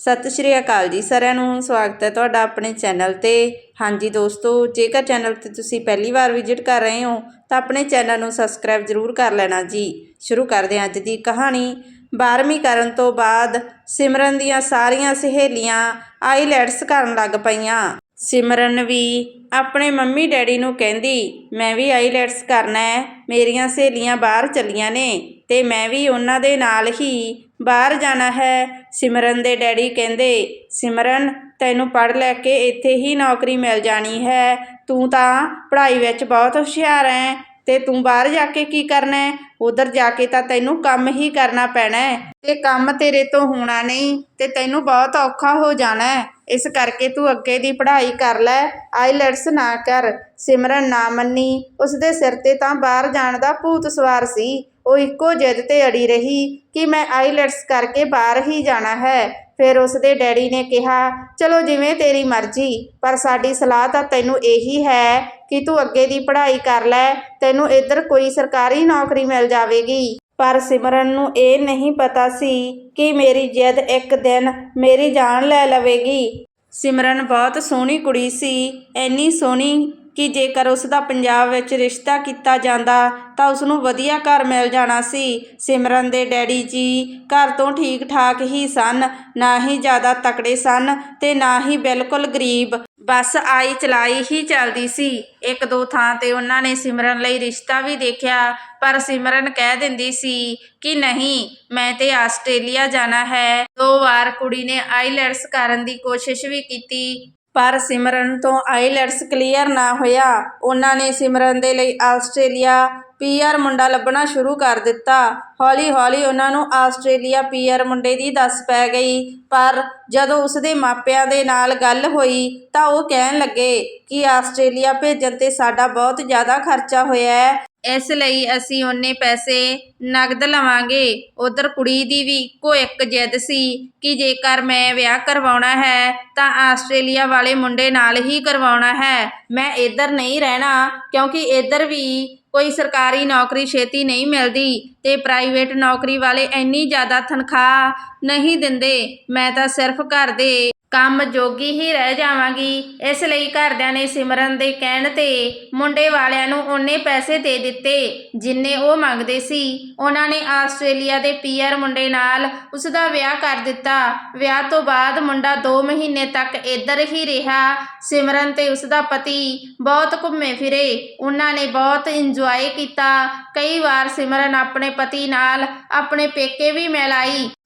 ਸਤਿ ਸ਼੍ਰੀ ਅਕਾਲ ਜੀ ਸਾਰਿਆਂ ਨੂੰ, ਸਵਾਗਤ ਹੈ ਤੁਹਾਡਾ ਆਪਣੇ ਚੈਨਲ ਤੇ। ਹਾਂਜੀ ਦੋਸਤੋ, ਜੇਕਰ ਚੈਨਲ ਤੇ ਤੁਸੀਂ ਪਹਿਲੀ ਵਾਰ ਵਿਜ਼ਿਟ ਕਰ ਰਹੇ ਹੋ, ਤਾਂ ਆਪਣੇ ਚੈਨਲ ਨੂੰ ਸਬਸਕ੍ਰਾਈਬ ਜ਼ਰੂਰ ਕਰ ਲੈਣਾ ਜੀ। ਸ਼ੁਰੂ ਕਰਦੇ ਹਾਂ ਅੱਜ ਦੀ ਕਹਾਣੀ। 12ਵੀਂ ਕਰਨ ਤੋਂ ਬਾਅਦ ਸਿਮਰਨ ਦੀਆਂ ਸਾਰੀਆਂ ਸਹੇਲੀਆਂ ਆਈਲੈਟਸ ਕਰਨ ਲੱਗ ਪਈਆਂ। ਸਿਮਰਨ ਵੀ ਆਪਣੇ ਮੰਮੀ ਡੈਡੀ ਨੂੰ ਕਹਿੰਦੀ, ਮੈਂ ਵੀ ਆਈਲੈਟਸ ਕਰਨਾ ਹੈ, ਮੇਰੀਆਂ ਸਹੇਲੀਆਂ ਬਾਹਰ ਚੱਲੀਆਂ ਨੇ ਤੇ ਮੈਂ ਵੀ ਉਹਨਾਂ ਦੇ ਨਾਲ ਹੀ ਬਾਹਰ ਜਾਣਾ ਹੈ। ਸਿਮਰਨ ਦੇ ਡੈਡੀ ਕਹਿੰਦੇ, ਸਿਮਰਨ, ਤੈਨੂੰ ਪੜ੍ਹ ਲੈ ਕੇ ਇੱਥੇ ਹੀ ਨੌਕਰੀ ਮਿਲ ਜਾਣੀ ਹੈ। ਤੂੰ ਤਾਂ ਪੜ੍ਹਾਈ ਵਿੱਚ ਬਹੁਤ ਹੁਸ਼ਿਆਰ ਹੈ। ਤੇ ਤੂੰ ਬਾਹਰ ਜਾ ਕੇ ਕੀ ਕਰਨਾ ਹੈ? ਉਧਰ ਜਾ ਕੇ ਤਾਂ ਤੈਨੂੰ ਕੰਮ ਹੀ ਕਰਨਾ ਪੈਣਾ ਹੈ। ਤੇ ਕੰਮ ਤੇਰੇ ਤੋਂ ਹੋਣਾ ਨਹੀਂ, ਤੇ ਤੈਨੂੰ ਬਹੁਤ ਔਖਾ ਹੋ ਜਾਣਾ ਹੈ। ਇਸ ਕਰਕੇ ਤੂੰ ਅੱਗੇ ਦੀ ਪੜ੍ਹਾਈ ਕਰ ਲੈ, ਆਈਲੈਟਸ ਨਾ ਕਰ। ਸਿਮਰਨ ਨਾ ਮੰਨੀ, ਉਸਦੇ ਸਿਰ ਤੇ ਤਾਂ ਬਾਹਰ ਜਾਣ ਦਾ ਭੂਤ ਸਵਾਰ ਸੀ। ਉਹ ਇੱਕੋ ਜਿੱਦ ਤੇ ਅੜੀ ਰਹੀ ਕਿ ਮੈਂ ਆਈਲੈਟਸ ਕਰਕੇ ਬਾਹਰ ਹੀ ਜਾਣਾ ਹੈ। ਫਿਰ ਉਸਦੇ ਡੈਡੀ ਨੇ ਕਿਹਾ, ਚਲੋ ਜਿਵੇਂ ਤੇਰੀ ਮਰਜ਼ੀ, ਪਰ ਸਾਡੀ ਸਲਾਹ ਤਾਂ ਤੈਨੂੰ ਇਹੀ ਹੈ ਕਿ ਤੂੰ ਅੱਗੇ ਦੀ ਪੜ੍ਹਾਈ ਕਰ ਲੈ, ਤੈਨੂੰ ਇੱਧਰ ਕੋਈ ਸਰਕਾਰੀ ਨੌਕਰੀ ਮਿਲ ਜਾਵੇਗੀ। ਪਰ ਸਿਮਰਨ ਨੂੰ ਇਹ ਨਹੀਂ ਪਤਾ ਸੀ ਕਿ ਮੇਰੀ ਜਿੱਦ ਇੱਕ ਦਿਨ ਮੇਰੀ ਜਾਨ ਲੈ ਲਵੇਗੀ। ਸਿਮਰਨ ਬਹੁਤ ਸੋਹਣੀ ਕੁੜੀ ਸੀ, ਇੰਨੀ ਸੋਹਣੀ ਕਿ ਜੇਕਰ ਉਸ ਦਾ ਪੰਜਾਬ ਵਿੱਚ ਰਿਸ਼ਤਾ ਕੀਤਾ ਜਾਂਦਾ, ਤਾਂ ਉਸ ਨੂੰ ਵਧੀਆ ਘਰ ਮਿਲ ਜਾਣਾ ਸੀ। ਸਿਮਰਨ ਦੇ ਡੈਡੀ ਜੀ ਘਰ ਤੋਂ ਠੀਕ ਠਾਕ ਹੀ ਸਨ। ਨਾ ਹੀ ਜ਼ਿਆਦਾ ਤਕੜੇ ਸਨ ਤੇ ਨਾ ਹੀ ਬਿਲਕੁਲ ਗਰੀਬ। ਬਸ ਆਈ ਚਲਾਈ ਹੀ ਚੱਲਦੀ ਸੀ। ਇੱਕ ਦੋ ਥਾਂ ਤੇ ਉਹਨਾਂ ਨੇ ਸਿਮਰਨ ਲਈ ਰਿਸ਼ਤਾ ਵੀ ਦੇਖਿਆ, ਪਰ ਸਿਮਰਨ ਕਹਿ ਦਿੰਦੀ ਸੀ ਕਿ ਨਹੀਂ, ਮੈਂ ਤੇ ਆਸਟ੍ਰੇਲੀਆ ਜਾਣਾ ਹੈ। ਦੋ ਵਾਰ ਕੁੜੀ ਨੇ ਆਈਲੈਟਸ ਕਰਨ ਦੀ ਕੋਸ਼ਿਸ਼ ਵੀ ਕੀਤੀ। ਪਰ ਸਿਮਰਨ ਤੋਂ ਆਈਲੈਟਸ ਕਲੀਅਰ ਨਾ ਹੋਇਆ। ਉਹਨਾਂ ਨੇ ਸਿਮਰਨ ਦੇ ਲਈ ਆਸਟ੍ਰੇਲੀਆ ਪੀਆਰ ਮੁੰਡਾ ਲੱਭਣਾ ਸ਼ੁਰੂ ਕਰ ਦਿੱਤਾ। ਹੌਲੀ ਹੌਲੀ ਉਹਨਾਂ ਨੂੰ ਆਸਟ੍ਰੇਲੀਆ ਪੀਆਰ ਮੁੰਡੇ ਦੀ ਦੱਸ ਪੈ ਗਈ। ਪਰ ਜਦੋਂ ਉਸਦੇ ਮਾਪਿਆਂ ਦੇ ਨਾਲ ਗੱਲ ਹੋਈ ਤਾਂ ਉਹ ਕਹਿਣ ਲੱਗੇ ਕਿ ਆਸਟ੍ਰੇਲੀਆ ਭੇਜਣ ਤੇ ਸਾਡਾ ਬਹੁਤ ਜ਼ਿਆਦਾ ਖਰਚਾ ਹੋਇਆ ਹੈ। ਇਸ ਲਈ ਅਸੀਂ ਓਨੇ ਪੈਸੇ ਨਗਦ ਲਵਾਂਗੇ। ਉੱਧਰ ਕੁੜੀ ਦੀ ਵੀ ਇੱਕੋ ਇੱਕ ਜਿੱਦ ਸੀ ਕਿ ਜੇਕਰ ਮੈਂ ਵਿਆਹ ਕਰਵਾਉਣਾ ਹੈ, ਤਾਂ ਆਸਟ੍ਰੇਲੀਆ ਵਾਲੇ ਮੁੰਡੇ ਨਾਲ ਹੀ ਕਰਵਾਉਣਾ ਹੈ। ਮੈਂ ਇੱਧਰ ਨਹੀਂ ਰਹਿਣਾ, ਕਿਉਂਕਿ ਇੱਧਰ ਵੀ ਕੋਈ ਸਰਕਾਰੀ ਨੌਕਰੀ ਛੇਤੀ ਨਹੀਂ ਮਿਲਦੀ ਅਤੇ ਪ੍ਰਾਈਵੇਟ ਨੌਕਰੀ ਵਾਲੇ ਇੰਨੀ ਜ਼ਿਆਦਾ ਤਨਖਾਹ ਨਹੀਂ ਦਿੰਦੇ। ਮੈਂ ਤਾਂ ਸਿਰਫ ਘਰ ਦੇ ਕੰਮ ਜੋਗੀ ਹੀ ਰਹਿ ਜਾਵਾਂਗੀ। ਇਸ ਲਈ ਘਰਦਿਆਂ ਨੇ ਸਿਮਰਨ ਦੇ ਕਹਿਣ ਤੇ ਮੁੰਡੇ ਵਾਲਿਆਂ ਨੂੰ ਉਹਨੇ ਪੈਸੇ ਦੇ ਦਿੱਤੇ, ਜਿੰਨੇ ਉਹ ਮੰਗਦੇ ਸੀ। ਉਹਨਾਂ ਨੇ ਆਸਟ੍ਰੇਲੀਆ ਦੇ ਪੀਆਰ ਮੁੰਡੇ ਨਾਲ ਉਸ ਦਾ ਵਿਆਹ ਕਰ ਦਿੱਤਾ। ਵਿਆਹ ਤੋਂ ਬਾਅਦ ਮੁੰਡਾ 2 ਮਹੀਨੇ ਤੱਕ ਇੱਧਰ ਹੀ ਰਿਹਾ। ਸਿਮਰਨ ਤੇ ਉਸ ਦਾ ਪਤੀ ਬਹੁਤ ਘੁੰਮੇ ਫਿਰੇ। ਉਹਨਾਂ ਨੇ ਬਹੁਤ ਇੰਜੋਏ ਕੀਤਾ। ਕਈ ਵਾਰ ਸਿਮਰਨ ਆਪਣੇ ਪਤੀ ਨਾਲ ਆਪਣੇ ਪੇਕੇ ਵੀ ਮਿਲ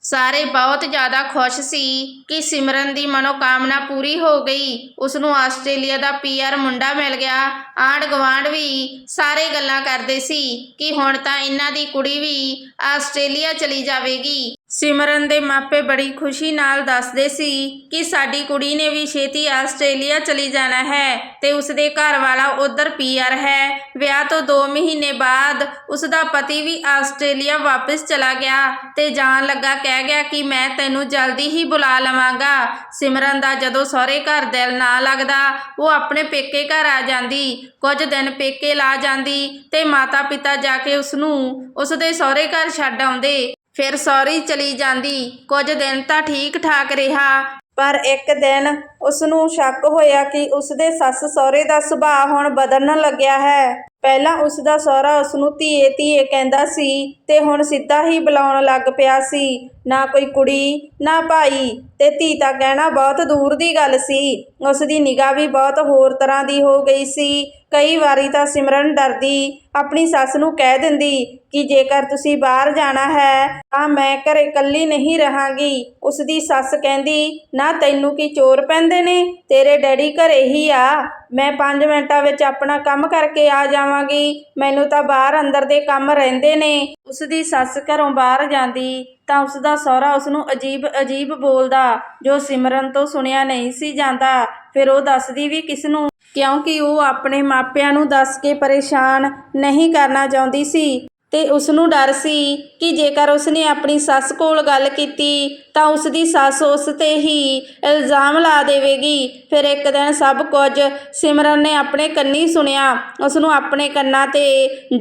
ਸਾਰੇ ਬਹੁਤ ਜ਼ਿਆਦਾ ਖੁਸ਼ ਸੀ ਕਿ ਸਿਮਰਨ ਦੀ ਮਨੋਕਾਮਨਾ ਪੂਰੀ ਹੋ ਗਈ। ਉਸ ਨੂੰ ਆਸਟ੍ਰੇਲੀਆ ਦਾ ਪੀਆਰ ਮੁੰਡਾ ਮਿਲ ਗਿਆ। ਆਂਢ ਗਵਾਂਢ ਵੀ ਸਾਰੇ ਗੱਲਾਂ ਕਰਦੇ ਸੀ ਕਿ ਹੁਣ ਤਾਂ ਇਹਨਾਂ ਦੀ ਕੁੜੀ ਵੀ ਆਸਟ੍ਰੇਲੀਆ ਚਲੀ ਜਾਵੇਗੀ। ਸਿਮਰਨ ਦੇ ਮਾਪੇ ਬੜੀ ਖੁਸ਼ੀ ਨਾਲ ਦੱਸਦੇ ਸੀ ਕਿ ਸਾਡੀ ਕੁੜੀ ਨੇ ਵੀ ਛੇਤੀ ਆਸਟ੍ਰੇਲੀਆ ਚਲੀ ਜਾਣਾ ਹੈ ਤੇ ਉਸਦੇ ਘਰ ਵਾਲਾ ਉਧਰ ਪੀਆਰ ਹੈ। ਵਿਆਹ ਤੋਂ 2 ਮਹੀਨੇ ਬਾਅਦ ਉਸ ਦਾ ਪਤੀ ਵੀ ਆਸਟ੍ਰੇਲੀਆ ਵਾਪਸ ਚਲਾ ਗਿਆ ਤੇ ਜਾਣ ਲੱਗਾ ਕਹਿ ਗਿਆ ਕਿ ਮੈਂ ਤੈਨੂੰ ਜਲਦੀ ਹੀ ਬੁਲਾ ਲਵਾਂਗਾ। ਸਿਮਰਨ ਦਾ ਜਦੋਂ ਸਹੁਰੇ ਘਰ ਦਿਲ ਨਾ ਲੱਗਦਾ, ਉਹ ਆਪਣੇ ਪੇਕੇ ਘਰ ਆ ਜਾਂਦੀ। ਕੁਝ ਦਿਨ ਪੇਕੇ ਲਾ ਜਾਂਦੀ ਤੇ ਮਾਤਾ ਪਿਤਾ ਜਾ ਕੇ ਉਸ ਨੂੰ ਉਸਦੇ ਸਹੁਰੇ ਘਰ ਛੱਡ ਆਉਂਦੇ। ਫਿਰ ਸੌਰੀ ਚਲੀ ਜਾਂਦੀ। ਕੁਝ ਦਿਨ ਤਾਂ ਠੀਕ ਠਾਕ ਰਿਹਾ। ਪਰ ਇੱਕ ਦਿਨ ਉਸ ਨੂੰ ਸ਼ੱਕ ਹੋਇਆ ਕਿ ਉਸਦੇ ਸੱਸ ਸਹੁਰੇ ਦਾ ਸੁਭਾਅ ਹੁਣ ਬਦਲਣ ਲੱਗਿਆ ਹੈ। ਪਹਿਲਾਂ ਉਸ ਦਾ ਸਹੁਰਾ ਉਸ ਨੂੰ ਧੀਏ ਧੀਏ ਕਹਿੰਦਾ ਸੀ ਤੇ ਹੁਣ ਸਿੱਧਾ ਹੀ ਬੁਲਾਉਣ ਲੱਗ ਪਿਆ ਸੀ। ਨਾ ਕੋਈ ਕੁੜੀ, ਨਾ ਭਾਈ ਤੇ ਧੀ ਤਾਂ ਕਹਿਣਾ ਬਹੁਤ ਦੂਰ ਦੀ ਗੱਲ ਸੀ। ਉਸ ਦੀ ਨਿਗਾਹ ਵੀ ਬਹੁਤ ਹੋਰ ਤਰ੍ਹਾਂ ਦੀ ਹੋ ਗਈ ਸੀ। ਕਈ ਵਾਰੀ ਤਾਂ ਸਿਮਰਨ ਡਰਦੀ, ਆਪਣੀ ਸੱਸ ਨੂੰ ਕਹਿ ਦਿੰਦੀ ਕਿ ਜੇਕਰ ਤੁਸੀਂ ਬਾਹਰ ਜਾਣਾ ਹੈ ਤਾਂ ਮੈਂ ਘਰੇ ਇਕੱਲੀ ਨਹੀਂ ਰਹਾਂਗੀ। ਉਸ ਦੀ ਸੱਸ ਕਹਿੰਦੀ, ਨਾ ਤੈਨੂੰ ਕੀ ਚੋਰ ਪੈਂਦੇ ਨੇ? ਤੇਰੇ ਡੈਡੀ ਘਰੇ ਹੀ ਆ। ਮੈਂ 5 ਮਿੰਟਾਂ ਵਿੱਚ ਆਪਣਾ ਕੰਮ ਕਰਕੇ ਆ ਜਾਵਾਂਗੀ। ਮੈਨੂੰ ਤਾਂ ਬਾਹਰ ਅੰਦਰ ਦੇ ਕੰਮ ਰਹਿੰਦੇ ਨੇ। ਉਸ ਦੀ ਸੱਸ ਘਰੋਂ ਬਾਹਰ ਜਾਂਦੀ ਤਾਂ ਉਸ ਦਾ ਸਹੁਰਾ ਉਸ ਨੂੰ ਅਜੀਬ ਅਜੀਬ ਬੋਲਦਾ, ਜੋ ਸਿਮਰਨ ਤੋਂ ਸੁਣਿਆ ਨਹੀਂ ਸੀ ਜਾਂਦਾ। ਫਿਰ ਉਹ ਦੱਸਦੀ ਵੀ ਕਿਸ ਨੂੰ, ਕਿਉਂਕਿ ਉਹ ਆਪਣੇ ਮਾਪਿਆਂ ਨੂੰ ਦੱਸ ਕੇ ਪਰੇਸ਼ਾਨ ਨਹੀਂ ਕਰਨਾ ਚਾਹੁੰਦੀ ਸੀ। ਤੇ ਉਸ ਨੂੰ ਡਰ ਸੀ ਕਿ ਜੇਕਰ ਉਸਨੇ ਆਪਣੀ ਸੱਸ ਕੋਲ ਗੱਲ ਕੀਤੀ ਤਾਂ ਉਸ ਦੀ ਸੱਸ ਉਸ ਤੇ ਹੀ ਇਲਜ਼ਾਮ ਲਾ ਦੇਵੇਗੀ। ਫਿਰ ਇੱਕ ਦਿਨ ਸਭ ਕੁਝ ਸਿਮਰਨ ਨੇ ਆਪਣੇ ਕੰਨੀ ਸੁਣਿਆ। ਉਸ ਨੂੰ ਆਪਣੇ ਕੰਨਾਂ ਤੇ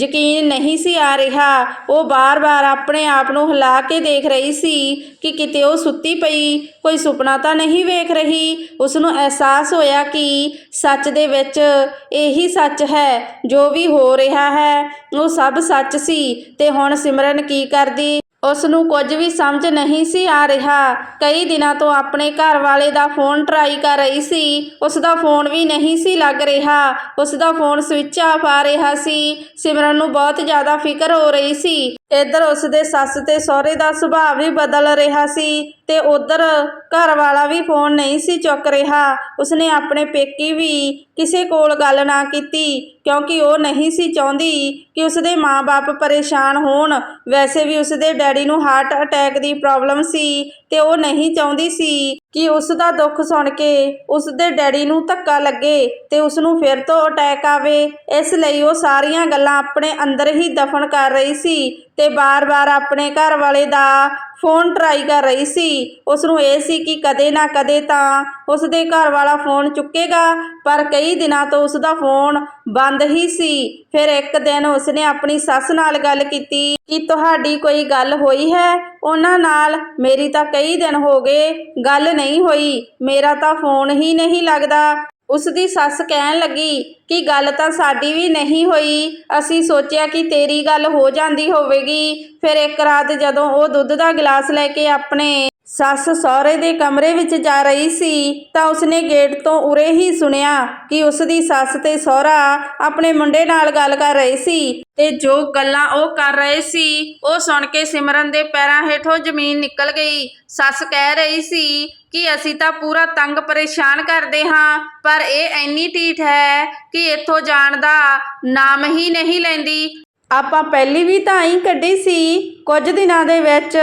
ਯਕੀਨ ਨਹੀਂ ਸੀ ਆ ਰਿਹਾ। ਉਹ ਬਾਰ-ਬਾਰ ਆਪਣੇ ਆਪ ਨੂੰ ਹਿਲਾ ਕੇ ਦੇਖ ਰਹੀ ਸੀ ਕਿ ਕਿਤੇ ਉਹ ਸੁੱਤੀ ਪਈ। ਕੋਈ ਸੁਪਨਾ ਤਾਂ ਨਹੀਂ ਵੇਖ ਰਹੀ। ਉਸ ਨੂੰ ਅਹਿਸਾਸ ਹੋਇਆ ਕਿ ਸੱਚ ਦੇ ਵਿੱਚ ਇਹੀ ਸੱਚ ਹੈ, ਜੋ ਵੀ ਹੋ ਰਿਹਾ ਹੈ, ਉਹ ਸਭ ਸੱਚ ਸੀ। ਤੇ ਹੁਣ ਸਿਮਰਨ ਕੀ ਕਰਦੀ? ਉਸ ਨੂੰ ਕੁਝ ਵੀ ਸਮਝ ਨਹੀਂ ਸੀ ਆ ਰਿਹਾ। ਕਈ ਦਿਨਾਂ ਤੋਂ ਆਪਣੇ ਘਰ ਵਾਲੇ ਦਾ ਫੋਨ ਟਰਾਈ ਕਰ ਰਹੀ ਸੀ। ਉਸ ਦਾ ਫੋਨ ਵੀ ਨਹੀਂ ਸੀ ਲੱਗ ਰਿਹਾ। ਉਸ ਦਾ ਫੋਨ ਸਵਿਚ ਆਫ ਆ ਰਿਹਾ ਸੀ। ਸਿਮਰਨ ਨੂੰ ਬਹੁਤ ਜ਼ਿਆਦਾ ਫਿਕਰ ਹੋ ਰਹੀ ਸੀ। ਇੱਧਰ ਉਸ ਦੇ ਸੱਸ ਤੇ ਸਹੁਰੇ ਦਾ ਸੁਭਾਅ ਵੀ ਬਦਲ ਰਿਹਾ ਸੀ ਤੇ ਉਧਰ ਘਰ ਵਾਲਾ ਵੀ ਫੋਨ ਨਹੀਂ ਸੀ ਚੁੱਕ ਰਿਹਾ। ਉਸਨੇ ਆਪਣੇ ਪੇਕੀ ਵੀ ਕਿਸੇ ਕੋਲ ਗੱਲ ਨਾ ਕੀਤੀ, ਕਿਉਂਕਿ ਉਹ ਨਹੀਂ ਸੀ ਚਾਹੁੰਦੀ ਕਿ ਉਸਦੇ ਮਾਪੇ ਪਰੇਸ਼ਾਨ ਹੋਣ। ਵੈਸੇ ਵੀ ਉਸਦੇ ਡੈਡੀ ਨੂੰ ਹਾਰਟ ਅਟੈਕ ਦੀ ਪ੍ਰੋਬਲਮ ਸੀ ਤੇ ਉਹ ਨਹੀਂ ਚਾਹੁੰਦੀ ਸੀ ਕਿ ਉਸ ਦਾ ਦੁੱਖ ਸੁਣ ਕੇ ਉਸ ਦੇ ਡੈਡੀ ਨੂੰ ਧੱਕਾ ਲੱਗੇ ਤੇ ਉਸ ਨੂੰ ਫਿਰ ਤੋਂ ਅਟੈਕ ਆਵੇ। ਇਸ ਲਈ ਉਹ ਸਾਰੀਆਂ ਗੱਲਾਂ ਆਪਣੇ ਅੰਦਰ ਹੀ ਦਫਨ ਕਰ ਰਹੀ ਸੀ ਤੇ ਬਾਰ-ਬਾਰ ਆਪਣੇ ਘਰ ਵਾਲੇ ਦਾ ਫੋਨ ਟਰਾਈ ਕਰ ਰਹੀ ਸੀ। ਉਸ ਨੂੰ ਇਹ ਸੀ ਕਿ ਕਦੇ ਨਾ ਕਦੇ ਤਾਂ ਉਸ ਦੇ ਘਰ ਵਾਲਾ ਫੋਨ ਚੁੱਕੇਗਾ, ਪਰ ਕਈ ਦਿਨਾਂ ਤੋਂ ਉਸ ਦਾ ਫੋਨ ਬੰਦ ਹੀ ਸੀ। ਫਿਰ ਇੱਕ ਦਿਨ ਉਸਨੇ ਆਪਣੀ ਸੱਸ ਨਾਲ ਗੱਲ ਕੀਤੀ ਕਿ ਤੁਹਾਡੀ ਕੋਈ ਗੱਲ ਹੋਈ ਹੈ? ਉਹਨਾਂ ਨਾਲ, ਮੇਰੀ ਤਾਂ ਕਈ ਦਿਨ ਹੋ ਗਏ, ਗੱਲ ਨਹੀਂ ਹੋਈ। ਮੇਰਾ ਤਾਂ ਫੋਨ ਹੀ ਨਹੀਂ ਲੱਗਦਾ। ਉਸ ਦੀ ਸੱਸ ਕਹਿਣ ਲੱਗੀ ਕਿ ਗੱਲ ਤਾਂ ਸਾਡੀ ਵੀ ਨਹੀਂ ਹੋਈ। ਅਸੀਂ ਸੋਚਿਆ ਕਿ ਤੇਰੀ ਗੱਲ ਹੋ ਜਾਂਦੀ ਹੋਵੇਗੀ। ਫਿਰ ਇੱਕ ਰਾਤ ਜਦੋਂ ਉਹ ਦੁੱਧ ਦਾ ਗਲਾਸ ਲੈ ਕੇ ਆਪਣੇ ਸੱਸ ਸਹੁਰੇ ਦੇ ਕਮਰੇ ਵਿੱਚ ਜਾ ਰਹੀ ਸੀ ਤਾਂ ਉਸਨੇ ਗੇਟ ਤੋਂ ਉਰੇ ਹੀ ਸੁਣਿਆ ਕਿ ਉਸਦੀ ਸੱਸ ਤੇ ਸਹੁਰਾ ਆਪਣੇ ਮੁੰਡੇ ਨਾਲ ਗੱਲ ਕਰ ਰਹੇ ਸੀ ਤੇ ਜੋ ਗੱਲਾਂ ਉਹ ਕਰ ਰਹੇ ਸੀ, ਉਹ ਸੁਣ ਕੇ ਸਿਮਰਨ ਦੇ ਪੈਰਾਂ ਹੇਠੋਂ ਜ਼ਮੀਨ ਨਿਕਲ ਗਈ। ਸੱਸ ਕਹਿ ਰਹੀ ਸੀ ਕਿ ਅਸੀਂ ਤਾਂ ਪੂਰਾ ਤੰਗ ਪਰੇਸ਼ਾਨ ਕਰਦੇ ਹਾਂ, ਪਰ ਇਹ ਇੰਨੀ ਢੀਠ ਹੈ ਕਿ ਇੱਥੋਂ ਜਾਣ ਦਾ ਨਾਮ ਹੀ ਨਹੀਂ ਲੈਂਦੀ। ਆਪਾਂ ਪਹਿਲੀ ਵੀ ਤਾਂ ਹੀ ਕੱਢੀ ਸੀ, ਕੁਝ ਦਿਨਾਂ ਦੇ ਵਿੱਚ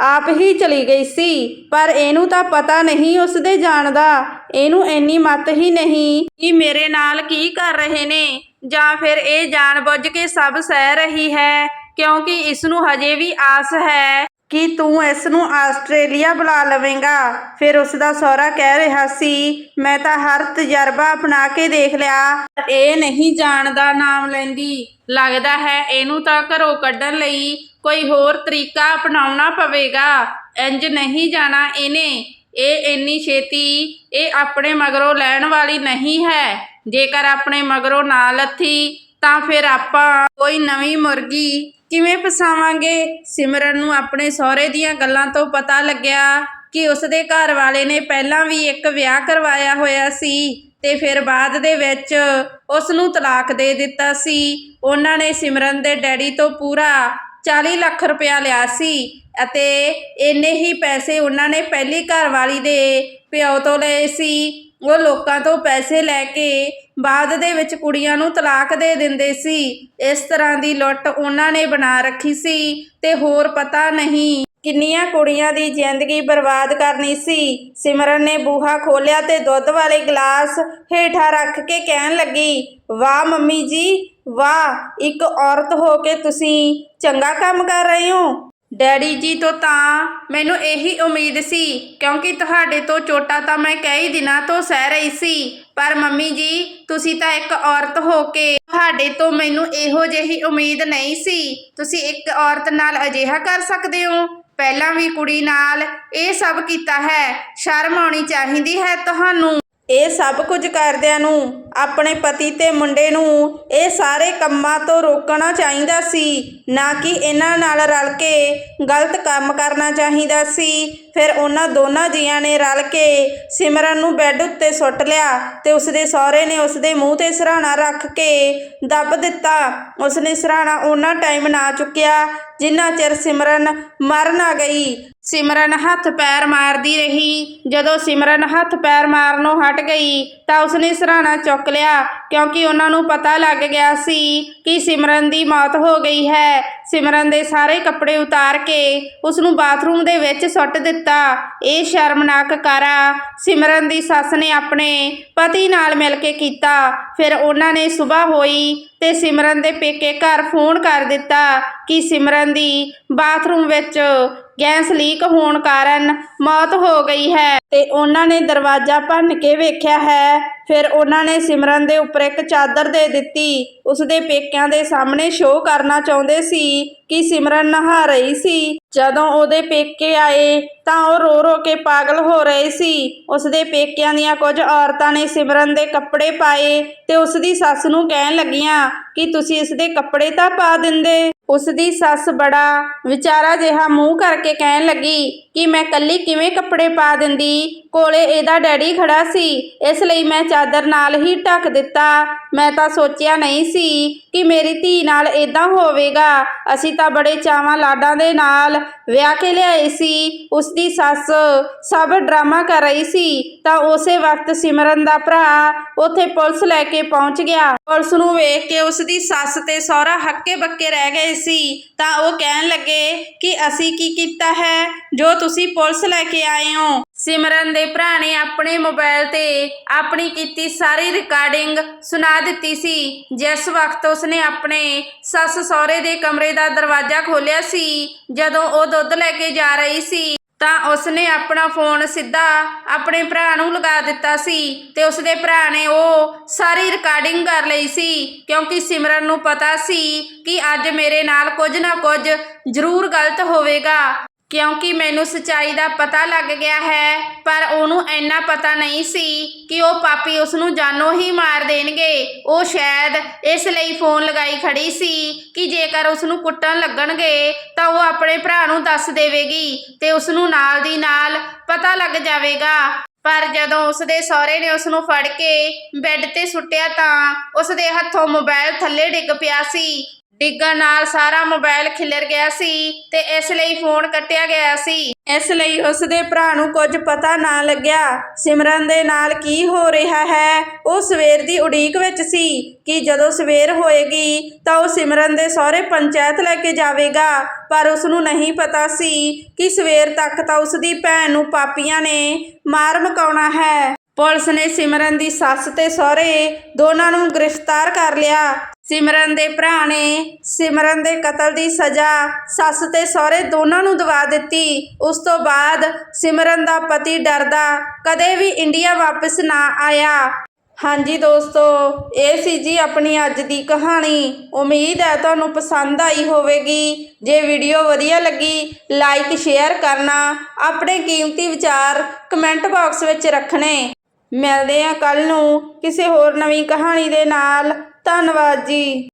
ਆਪ ਹੀ ਚਲੀ ਗਈ ਸੀ, ਪਰ ਇਹਨੂੰ ਤਾਂ ਪਤਾ ਨਹੀਂ ਉਸ ਦੇ ਜਾਣ ਦਾ, ਇਹਨੂੰ ਇੰਨੀ ਮੱਤ ਹੀ ਨਹੀਂ ਕਿ ਮੇਰੇ ਨਾਲ ਕੀ ਕਰ ਰਹੇ ਨੇ, ਜਾਂ ਫਿਰ ਇਹ ਜਾਣਬੁੱਝ ਕੇ ਸਭ ਸਹਿ ਰਹੀ ਹੈ, ਕਿਉਂਕਿ ਇਸ ਨੂੰ ਹਜੇ ਵੀ ਆਸ ਹੈ। ਕਿ ਤੂੰ ਇਸ ਨੂੰ ਆਸਟ੍ਰੇਲੀਆ ਬੁਲਾ ਲਵੇਂਗਾ। ਫਿਰ ਉਸ ਦਾ ਸਹੁਰਾ ਕਹਿ ਰਿਹਾ ਸੀ, ਮੈਂ ਤਾਂ ਹਰ ਤਜਰਬਾ ਅਪਣਾ ਕੇ ਦੇਖ ਲਿਆ, ਪਰ ਇਹ ਨਹੀਂ ਜਾਣ ਦਾ ਨਾਮ ਲੈਂਦੀ। ਲੱਗਦਾ ਹੈ ਇਹਨੂੰ ਤਾਂ ਘਰੋਂ ਕੱਢਣ ਲਈ ਕੋਈ ਹੋਰ ਤਰੀਕਾ ਅਪਣਾਉਣਾ ਪਵੇਗਾ। ਇੰਜ ਨਹੀਂ ਜਾਣਾ ਇਹਨੇ। ਇਹ ਇੰਨੀ ਛੇਤੀ ਇਹ ਆਪਣੇ ਮਗਰੋਂ ਲੈਣ ਵਾਲੀ ਨਹੀਂ ਹੈ। ਜੇਕਰ ਆਪਣੇ ਮਗਰੋਂ ਨਾ ਲੱਥੀ, ਤਾਂ ਫਿਰ ਆਪਾਂ ਕੋਈ ਨਵੀਂ ਮੁਰਗੀ ਕਿਵੇਂ ਫਸਾਵਾਂਗੇ ਸਿਮਰਨ ਨੂੰ ਆਪਣੇ ਸਹੁਰੇ ਦੀਆਂ ਗੱਲਾਂ ਤੋਂ ਪਤਾ ਲੱਗਿਆ ਕਿ ਉਸ ਦੇ ਘਰ ਵਾਲੇ ਨੇ ਪਹਿਲਾਂ ਵੀ ਇੱਕ ਵਿਆਹ ਕਰਵਾਇਆ ਹੋਇਆ ਸੀ ਤੇ ਫਿਰ ਬਾਅਦ ਦੇ ਵਿੱਚ ਉਸ ਨੂੰ ਤਲਾਕ ਦੇ ਦਿੱਤਾ ਸੀ। ਉਹਨਾਂ ਨੇ ਸਿਮਰਨ ਦੇ ਡੈਡੀ ਤੋਂ ਪੂਰਾ 40 ਲੱਖ ਰੁਪਇਆ ਲਿਆ ਸੀ ਅਤੇ ਇੰਨੇ ਹੀ ਪੈਸੇ ਉਹਨਾਂ ਨੇ ਪਹਿਲੀ ਘਰਵਾਲੀ ਦੇ ਪਿਓ ਤੋਂ ਲਏ ਸੀ। ਉਹ ਲੋਕਾਂ ਤੋਂ ਪੈਸੇ ਲੈ ਕੇ ਬਾਅਦ ਦੇ ਵਿੱਚ ਕੁੜੀਆਂ ਨੂੰ ਤਲਾਕ ਦੇ ਦਿੰਦੇ ਸੀ। ਇਸ ਤਰ੍ਹਾਂ ਦੀ ਲੁੱਟ ਉਹਨਾਂ ਨੇ ਬਣਾ ਰੱਖੀ ਸੀ ਤੇ ਹੋਰ ਪਤਾ ਨਹੀਂ ਕਿੰਨੀਆਂ ਕੁੜੀਆਂ ਦੀ ਜ਼ਿੰਦਗੀ ਬਰਬਾਦ ਕਰਨੀ ਸੀ। ਸਿਮਰਨ ਨੇ ਬੂਹਾ ਖੋਲਿਆ ਤੇ ਦੁੱਧ ਵਾਲੇ ਗਲਾਸ ਹੇਠਾਂ ਰੱਖ ਕੇ ਕਹਿਣ ਲੱਗੀ, ਵਾਹ ਮੰਮੀ ਜੀ, ਵਾਹ, ਇੱਕ ਔਰਤ ਹੋ ਕੇ ਤੁਸੀਂ ਚੰਗਾ ਕੰਮ ਕਰ ਰਹੇ ਹੋ। ਡੈਡੀ ਜੀ ਤੋਂ ਤਾਂ ਮੈਨੂੰ ਇਹੀ ਉਮੀਦ ਸੀ, ਕਿਉਂਕਿ ਤੁਹਾਡੇ ਤੋਂ ਚੋਟਾ ਤਾਂ ਮੈਂ ਕਈ ਦਿਨਾਂ ਤੋਂ ਸਹਿ ਰਹੀ ਸੀ। ਪਰ ਮੰਮੀ ਜੀ, ਤੁਸੀਂ ਤਾਂ ਇੱਕ ਔਰਤ ਹੋ ਕੇ ਤੁਹਾਡੇ ਤੋਂ ਮੈਨੂੰ ਇਹੋ ਜਿਹੀ ਉਮੀਦ ਨਹੀਂ ਸੀ। ਤੁਸੀਂ ਇੱਕ ਔਰਤ ਨਾਲ ਅਜਿਹਾ ਕਰ ਸਕਦੇ ਹੋ? ਪਹਿਲਾਂ ਵੀ ਕੁੜੀ ਨਾਲ ਇਹ ਸਭ ਕੀਤਾ ਹੈ। ਸ਼ਰਮ ਆਉਣੀ ਚਾਹੀਦੀ ਹੈ ਤੁਹਾਨੂੰ। ਇਹ ਸਭ ਕੁਝ ਕਰਦਿਆਂ ਨੂੰ, ਆਪਣੇ ਪਤੀ ਤੇ ਮੁੰਡੇ ਨੂੰ ਇਹ ਸਾਰੇ ਕੰਮਾਂ ਤੋਂ ਰੋਕਣਾ ਚਾਹੀਦਾ ਸੀ, ਨਾ ਕਿ ਇਹਨਾਂ ਨਾਲ ਰਲ ਕੇ ਗਲਤ ਕੰਮ ਕਰਨਾ ਚਾਹੀਦਾ ਸੀ। ਫਿਰ ਉਹਨਾਂ ਦੋਨਾਂ ਜੀਆਂ ਨੇ ਰਲ ਕੇ ਸਿਮਰਨ ਨੂੰ ਬੈੱਡ ਉੱਤੇ ਸੁੱਟ ਲਿਆ ਤੇ ਉਸਦੇ ਸਹੁਰੇ ਨੇ ਉਸਦੇ ਮੂੰਹ ਤੇ ਸਰਾਣਾ ਰੱਖ ਕੇ ਦੱਬ ਦਿੱਤਾ। ਉਸਨੇ ਸਰਾਣਾ ਉਹਨਾਂ ਟਾਈਮ ਨਾ ਚੁੱਕਿਆ, ਜਿੰਨਾ ਚਿਰ ਸਿਮਰਨ ਮਰ ਨਾ ਗਈ। ਸਿਮਰਨ ਹੱਥ ਪੈਰ ਮਾਰਦੀ ਰਹੀ। ਜਦੋਂ ਸਿਮਰਨ ਹੱਥ ਪੈਰ ਮਾਰਨੋਂ ਹਟ ਗਈ, ਤਾਂ ਉਸਨੇ ਸਰਾਣਾ ਚੁੱਕ ਲਿਆ, ਕਿਉਂਕਿ ਉਹਨਾਂ ਨੂੰ ਪਤਾ ਲੱਗ ਗਿਆ ਸੀ ਕਿ ਸਿਮਰਨ ਦੀ ਮੌਤ ਹੋ ਗਈ ਹੈ। ਸਿਮਰਨ ਦੇ ਸਾਰੇ ਕੱਪੜੇ ਉਤਾਰ ਕੇ ਉਸ ਨੂੰ ਬਾਥਰੂਮ ਦੇ ਵਿੱਚ ਸੁੱਟ ਦਿੱਤਾ। ਇਹ ਸ਼ਰਮਨਾਕ ਕਾਰਾ ਸਿਮਰਨ ਦੀ ਸੱਸ ਨੇ ਆਪਣੇ ਪਤੀ ਨਾਲ ਮਿਲ ਕੇ ਕੀਤਾ। ਫਿਰ ਉਹਨਾਂ ਨੇ ਸਵੇਰ ਹੋਈ ਤੇ ਸਿਮਰਨ ਦੇ ਪੇਕੇ ਘਰ ਫੋਨ ਕਰ ਦਿੱਤਾ ਕਿ ਸਿਮਰਨ ਦੀ ਬਾਥਰੂਮ ਵਿੱਚ ਗੈਸ ਲੀਕ ਹੋਣ ਕਾਰਨ ਮੌਤ ਹੋ ਗਈ ਹੈ। ਤੇ ਉਹਨਾਂ ਨੇ ਦਰਵਾਜ਼ਾ ਭੰਨ ਕੇ ਵੇਖਿਆ ਹੈ। ਫਿਰ ਉਹਨਾਂ ਨੇ ਸਿਮਰਨ ਦੇ ਉੱਪਰ ਇੱਕ ਚਾਦਰ ਦੇ ਦਿੱਤੀ। ਉਸ ਦੇ ਪੇਕਿਆਂ ਦੇ ਸਾਹਮਣੇ ਸ਼ੋਅ ਕਰਨਾ ਚਾਹੁੰਦੇ ਸੀ ਕਿ ਸਿਮਰਨ ਨਹਾ ਰਹੀ ਸੀ। ਜਦੋਂ ਉਹਦੇ ਪੇਕੇ ਆਏ ਤਾਂ ਉਹ ਰੋ ਰੋ ਕੇ ਪਾਗਲ ਹੋ ਰਹੇ ਸੀ। ਉਸ ਦੇ ਪੇਕਿਆਂ ਦੀਆਂ ਕੁਝ ਔਰਤਾਂ ਨੇ ਸਿਮਰਨ ਦੇ ਕੱਪੜੇ ਪਾਏ ਤੇ ਉਸ ਦੀ ਸੱਸ ਨੂੰ ਕਹਿਣ ਲੱਗੀਆਂ ਕਿ ਤੁਸੀਂ ਇਸ ਦੇ ਕੱਪੜੇ ਤਾਂ ਪਾ ਦਿੰਦੇ? ਉਸ ਦੀ ਸੱਸ ਬੜਾ ਵਿਚਾਰਾ ਜਿਹਾ ਮੂੰਹ ਕਰਕੇ ਕਹਿਣ ਲੱਗੀ ਕਿ ਮੈਂ ਕੱਲੀ ਕਿਵੇਂ ਕੱਪੜੇ ਪਾ ਦਿੰਦੀ? ਕੋਲੇ ਇਹਦਾ ਡੈਡੀ ਖੜਾ ਸੀ, ਇਸ ਲਈ ਮੈਂ ਚਾਦਰ ਨਾਲ ਹੀ ਢੱਕ ਦਿੱਤਾ। ਮੈਂ ਤਾਂ ਸੋਚਿਆ ਨਹੀਂ ਸੀ ਕਿ ਮੇਰੀ ਧੀ ਨਾਲ ਇਦਾਂ ਹੋਵੇਗਾ। ਅਸੀਂ ਤਾਂ ਬੜੇ ਚਾਵਾਂ ਲਾਡਾਂ ਦੇ ਨਾਲ ਵਿਆਹ ਕੇ ਲਿਆਏ ਸੀ। ਉਸ ਦੀ ਸੱਸ ਸਭ ਡਰਾਮਾ ਕਰ ਰਹੀ ਸੀ। ਤਾਂ ਉਸੇ ਵਕਤ ਸਿਮਰਨ ਦਾ ਭਰਾ ਉੱਥੇ ਪੁਲਿਸ ਲੈ ਕੇ ਪਹੁੰਚ ਗਿਆ। ਪੁਲਿਸ ਨੂੰ ਵੇਖ ਕੇ ਉਸ ਦੀ ਸੱਸ ਤੇ ਸਹੁਰਾ ਹੱਕੇ ਬੱਕੇ ਰਹਿ ਗਏ ਸੀ, ਤਾਂ ਉਹ ਕਹਿਣ ਲੱਗੇ ਕਿ ਅਸੀਂ ਕੀ ਕੀਤਾ ਹੈ? ਜੋ ਤੁਸੀਂ ਪੁਲਿਸ ਲੈ ਕੇ ਆਏ ਹੋ। ਸਿਮਰਨ ਦੇ ਭਰਾ ਨੇ ਆਪਣੇ ਮੋਬਾਈਲ ਤੇ ਆਪਣੀ ਕੀਤੀ ਸਾਰੀ ਰਿਕਾਰਡਿੰਗ ਸੁਣਾ ਦਿੱਤੀ ਸੀ। ਜਿਸ ਵਕਤ ਉਸਨੇ ਆਪਣੇ ਸੱਸ ਸਹੁਰੇ ਦੇ ਕਮਰੇ ਦਾ ਦਰਵਾਜ਼ਾ ਖੋਲ੍ਹਿਆ ਸੀ, ਜਦੋਂ ਉਹ ਦੁੱਧ ਲੈ ਕੇ ਜਾ ਰਹੀ ਸੀ। ਤਾਂ ਉਸਨੇ ਆਪਣਾ ਫੋਨ ਸਿੱਧਾ ਆਪਣੇ ਭਰਾ ਨੂੰ ਲਗਾ ਦਿੱਤਾ ਸੀ ਤੇ ਉਸਦੇ ਭਰਾ ਨੇ ਉਹ ਸਾਰੀ ਰਿਕਾਰਡਿੰਗ ਕਰ ਲਈ ਸੀ, ਕਿਉਂਕਿ ਸਿਮਰਨ ਨੂੰ ਪਤਾ ਸੀ ਕਿ ਅੱਜ ਮੇਰੇ ਨਾਲ ਕੁਝ ਨਾ ਕੁਝ ਜ਼ਰੂਰ ਗਲਤ ਹੋਵੇਗਾ। ਕਿਉਂਕਿ ਮੈਨੂੰ ਸਚਾਈ ਦਾ ਪਤਾ ਲੱਗ ਗਿਆ ਹੈ, ਪਰ ਉਹਨੂੰ ਇੰਨਾ ਪਤਾ ਨਹੀਂ ਸੀ ਕਿ ਉਹ ਪਾਪੀ ਉਸ ਨੂੰ ਜਾਨੋਂ ਹੀ ਮਾਰ ਦੇਣਗੇ। ਉਹ ਸ਼ਾਇਦ ਇਸ ਲਈ ਫੋਨ ਲਗਾਈ ਖੜੀ ਸੀ ਕਿ ਜੇਕਰ ਉਸ ਨੂੰ ਕੁੱਟਣ ਲੱਗਣਗੇ, ਤਾਂ ਉਹ ਆਪਣੇ ਭਰਾ ਨੂੰ ਦੱਸ ਦੇਵੇਗੀ ਤੇ ਉਸ ਨੂੰ ਨਾਲ ਦੀ ਨਾਲ ਪਤਾ ਲੱਗ ਜਾਵੇਗਾ। ਪਰ ਜਦੋਂ ਉਸ ਦੇ ਸਹੁਰੇ ਨੇ ਉਸ ਨੂੰ ਫੜ ਕੇ ਬੈੱਡ ਤੇ ਸੁੱਟਿਆ ਤਾਂ ਉਸ ਦੇ ਹੱਥੋਂ ਮੋਬਾਈਲ ਥੱਲੇ ਡਿੱਗ ਪਿਆ ਸੀ। ਡਿੱਗਣ ਨਾਲ ਸਾਰਾ ਮੋਬਾਈਲ ਖਿਲਰ ਗਿਆ ਸੀ ਤੇ ਇਸ ਲਈ ਫੋਨ ਕੱਟਿਆ ਗਿਆ ਸੀ। ਇਸ ਲਈ ਉਸ ਦੇ ਭਰਾ ਨੂੰ ਕੁਝ ਪਤਾ ਨਾ ਲੱਗਿਆ। ਸਿਮਰਨ ਦੇ ਨਾਲ ਕੀ ਹੋ ਰਿਹਾ ਹੈ? ਉਹ ਸਵੇਰ ਦੀ ਉਡੀਕ ਵਿੱਚ ਸੀ ਕਿ ਜਦੋਂ ਸਵੇਰ ਹੋਏਗੀ ਤਾਂ ਉਹ ਸਿਮਰਨ ਦੇ ਸਹੁਰੇ ਪੰਚਾਇਤ ਲੈ ਕੇ ਜਾਵੇਗਾ। ਪਰ ਉਸ ਨੂੰ ਨਹੀਂ ਪਤਾ ਸੀ ਕਿ ਸਵੇਰ ਤੱਕ ਤਾਂ ਉਸ ਦੀ ਭੈਣ ਨੂੰ ਪਾਪੀਆਂ ਨੇ ਮਾਰ ਮਕਾਉਣਾ ਹੈ। ਪੁਲਿਸ ਨੇ ਸਿਮਰਨ ਦੀ ਸੱਸ ਤੇ ਸਹੁਰੇ ਦੋਨਾਂ ਨੂੰ ਗ੍ਰਿਫਤਾਰ ਕਰ ਲਿਆ। ਸਿਮਰਨ ਦੇ ਭਰਾ ਨੇ ਸਿਮਰਨ ਦੇ ਕਤਲ ਦੀ ਸਜ਼ਾ, ਸੱਸ ਤੇ ਸਹੁਰੇ ਦੋਨਾਂ ਨੂੰ ਦਵਾ ਦਿੱਤੀ। ਉਸ ਤੋਂ ਬਾਅਦ ਸਿਮਰਨ ਦਾ ਪਤੀ ਡਰਦਾ ਕਦੇ ਵੀ ਇੰਡੀਆ ਵਾਪਸ ਨਾ ਆਇਆ। ਹਾਂਜੀ ਦੋਸਤੋ, ਇਹ ਸੀ ਜੀ ਆਪਣੀ ਅੱਜ ਦੀ ਕਹਾਣੀ। ਉਮੀਦ ਹੈ ਤੁਹਾਨੂੰ ਪਸੰਦ ਆਈ ਹੋਵੇਗੀ। ਜੇ ਵੀਡੀਓ ਵਧੀਆ ਲੱਗੀ, ਲਾਈਕ, ਸ਼ੇਅਰ ਕਰਨਾ। ਆਪਣੇ ਕੀਮਤੀ ਵਿਚਾਰ ਕਮੈਂਟ ਬਾਕਸ ਵਿੱਚ ਰੱਖਣੇ। ਮਿਲਦੇ ਹਾਂ ਕੱਲ ਨੂੰ ਕਿਸੇ ਹੋਰ ਨਵੀਂ ਕਹਾਣੀ ਦੇ ਨਾਲ। ਧੰਨਵਾਦ ਜੀ।